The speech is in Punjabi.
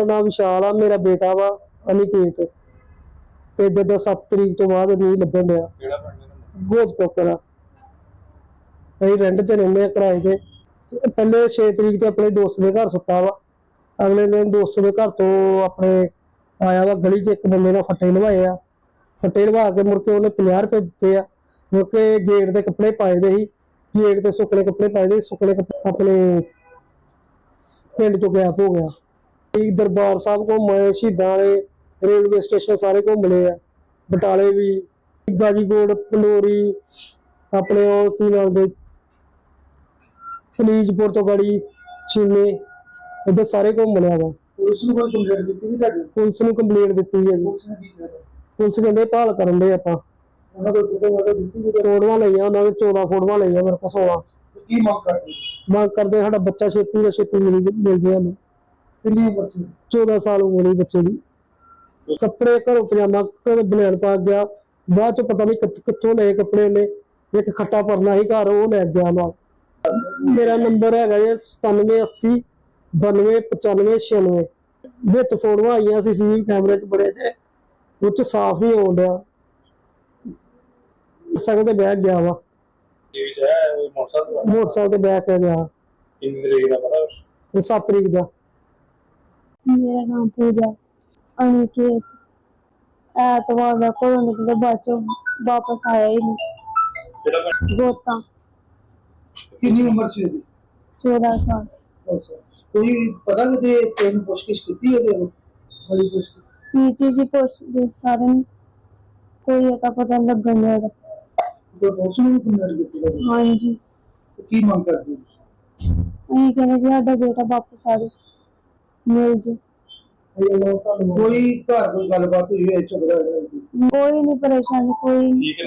ਮੇਰਾ ਨਾਮ ਵਿਸ਼ਾਲ ਆ ਮੇਰਾ ਬੇਟਾ ਵਾ ਅਨਿਕੇਤ। ਤੇ ਜਦੋਂ 7 ਤਰੀਕ ਤੋਂ ਬਾਅਦ ਨਹੀਂ ਲੱਭਣ ਡਿਆ। ਕਿਹੜਾ ਪਿੰਡ ਗੋਦ ਅਸੀਂ ਰੈਂਟ ਤੇ ਰਹਿੰਦੇ ਆ ਕਿਰਾਏ ਤੇ। ਸ- ਪਹਿਲੇ 6 ਤਰੀਕ ਤੇ ਆਪਣੇ ਦੋਸਤ ਦੇ ਘਰ ਸੁੱਤਾ ਵਾ। ਅਗਲੇ ਦਿਨ ਦੋਸਤ ਦੇ ਘਰ ਤੋਂ ਆਪਣੇ ਆਇਆ ਵਾ ਗਲੀ 'ਚ ਇੱਕ ਬੰਦੇ ਨੇ ਫੱਟੇ ਲਵਾਏ ਆ। ਫੱਟੇ ਲਵਾ ਕੇ ਮੁੜ ਕੇ ਉਹਨੇ 50 ਰੁਪਏ ਦਿੱਤੇ ਆ। ਮੁੜ ਕੇ ਗੇਟ ਦੇ ਕੱਪੜੇ ਪਾਏ ਦੇ ਸੀ। ਗੇਟ ਤੇ ਸੁੱਕਣੇ ਕੱਪੜੇ ਪਾਏ ਦੇ ਸੀ, ਸੁੱਕਣੇ ਕੱਪੜੇ ਆਪਣੇ ਪਿੰਡ ਤੋਂ ਗਾਇਬ ਹੋ ਗਿਆ। ਇਹ ਦਰਬਾਰ ਸਾਹਿਬ ਘੁੰਮੇ ਸ਼ਹੀਦਾਂ ਵਾਲੇ ਰੇਲਵੇ ਸਟੇਸ਼ਨ ਸਾਰੇ ਘੁੰਮ ਲਏ ਆ। ਬਟਾਲੇ ਵੀ ਗਾਜੀਕੋਟ ਪਲੋਰੀ ਆਪਣੇ ਉਹ ਕੀ ਨਾਮ ਦੇ ਫਲੀਜਪੁਰ ਤੋਂ ਗੜੀ ਚੀਮੇ ਇੱਧਰ ਸਾਰੇ ਘੁੰਮ ਲਿਆ ਵਾ। ਪੁਲਿਸ ਨੂੰ ਕੋਈ ਕੰਪਲੇਂਟ ਦਿੱਤੀ ਸੀ ਤੁਹਾਡੀ? ਪੁਲਿਸ ਨੂੰ ਕੰਪਲੇਂਟ ਦਿੱਤੀ ਹੈ ਜੀ। ਪੁਲਿਸ ਨੇ ਕੀ ਕੀਤਾ ਪੁਲਿਸ ਕਹਿੰਦੇ ਭਾਲ ਕਰਨ ਦੇ ਆਪਾਂ। ਉਹਨਾਂ ਕੋਈ ਫੋਟੋ ਵਾਟੋ ਦਿੱਤੀ ਵੀ ਫੋਟੋਆਂ ਲਈਆਂ ਉਹਨਾਂ ਦੇ 14 ਫੋਟੋਆਂ ਲਈਆਂ ਮੇਰੇ ਕੋਲ 16 ਕੀ ਮੰਗ ਕਰਦੇ? ਮੰਗ ਕਰਦੇ ਸਾਡਾ ਬੱਚਾ ਛੇਤੀ ਤੋਂ ਛੇਤੀ ਮਿਲ ਮਿਲ ਜੇ ਸਾਨੂੰ। ਕਿੰਨੀ ਉਮਰ ਸੀ? 14 ਸਾਲ ਉਮਰ ਹੀ ਬੱਚੇ ਦੀ। ਕੱਪੜੇ ਘਰੋਂ ਪਜਾਮਾ ਘਰੋਂ ਬਨੈਣ ਪਾ ਗਿਆ। ਬਾਅਦ ਚ ਪਤਾ ਨਹੀਂ ਕਿੱਥ- ਲਏ ਕੱਪੜੇ ਨੇ ਇੱਕ ਖੱਟਾ ਪਰਨਾ ਸੀ ਘਰ ਉਹ ਲੈ ਗਿਆ ਨਾਲ ਮੇਰਾ ਨੰਬਰ ਹੈਗਾ ਜੀ 9780 92 95 ਵਿੱਚ ਫੋਟੋਆਂ ਆਈਆਂ ਸੀ ਸੀ ਕੈਮਰੇ 'ਚ ਬੜੇ ਜੇ। ਉਹ 'ਚ ਸਾਫ਼ ਹੀ ਆਉਣ ਡਿਆ। ਸਗੋਂ ਤੇ ਬੈਗ ਗਿਆ ਵਾ। ਹੈ ਮੋਟਰਸਾਈਕਲ ਤੇ ਬੈਗ ਗਿਆ? ਕਿੰਨੀ ਤਰੀਕ ਦਾ ਪਤਾ? ਇਹ 7 ਤਰੀਕ ਦਾ। ਮੇਰਾ ਨਾਮ ਪੂਜਾ ਅਨਿਕੇਤ ਐਤਵਾਰ ਦਾ ਘਰੋਂ ਨਿਕਲੇ ਬਾਅਦ ਚੋਂ ਵਾਪਸ ਆਇਆ ਹੀ ਨਹੀਂ ਕਿਹੜਾ ਪਿੰਡ ਗੋਤਾ ਕਿੰਨੀ ਉਮਰ ਸੀ ਉਹਦੀ 14 ਸਾਲ ਅੱਛਾ। ਕੋਈ ਪਤਾ ਕਿਤੇ ਤੈਨੂੰ ਪੁੱਛਗਿੱਛ ਕੀਤੀ ਉਹਦੇ ਨੂੰ ਬੜੀ ਪੁੱਛ ਨੀਤੀ ਸੀ ਪੁੱਛਦੇ ਸਾਰਿਆਂ ਨੂੰ ਕੋਈ ਅਤਾ ਪਤਾ ਨੀ ਲੱਗਣ ਡਿਆ ਉਹਦਾ। ਕੋਈ ਪੁਲਿਸ ਨੂੰ ਵੀ ਕੰਪਲੇਂਟ ਕੀਤੀ ਤੁਹਾਡੀ? ਹਾਂਜੀ ਤੇ ਕੀ ਮੰਗ ਕਰਦੇ ਹੋ ਮਿਲ ਜੇ ਕੋਈ ਘਰ ਕੋਈ ਗੱਲਬਾਤ ਹੋਈ ਹੈ ਝਗੜਾ ਹੋਇਆ ਕੋਈ? ਕੋਈ ਨਹੀਂ ਪਰੇਸ਼ਾਨੀ ਕੋਈ ਨੀ। ਠੀਕ ਹੈ